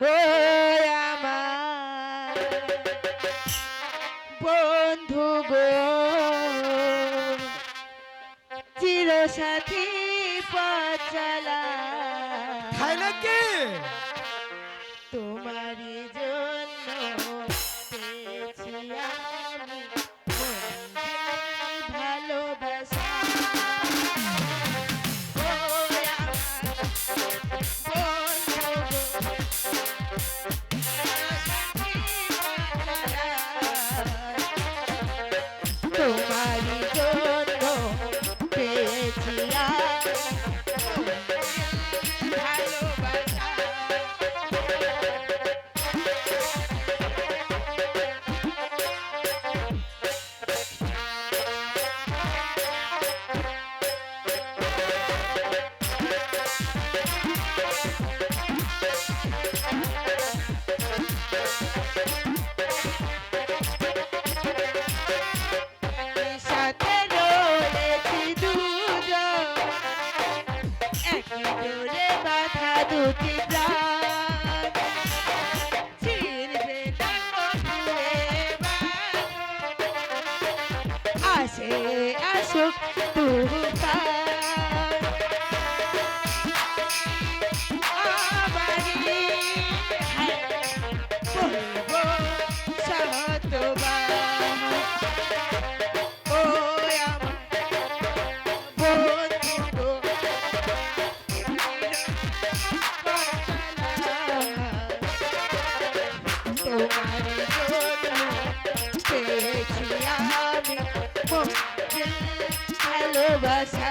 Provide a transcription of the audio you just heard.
ও আমার বন্ধু গো চিরসাথী পচালা খাইলে কি তোমারি তোরে বাধা দুটি প্রাণ ছিড়বে না আসে আসুক তুফা ভালোবাসা।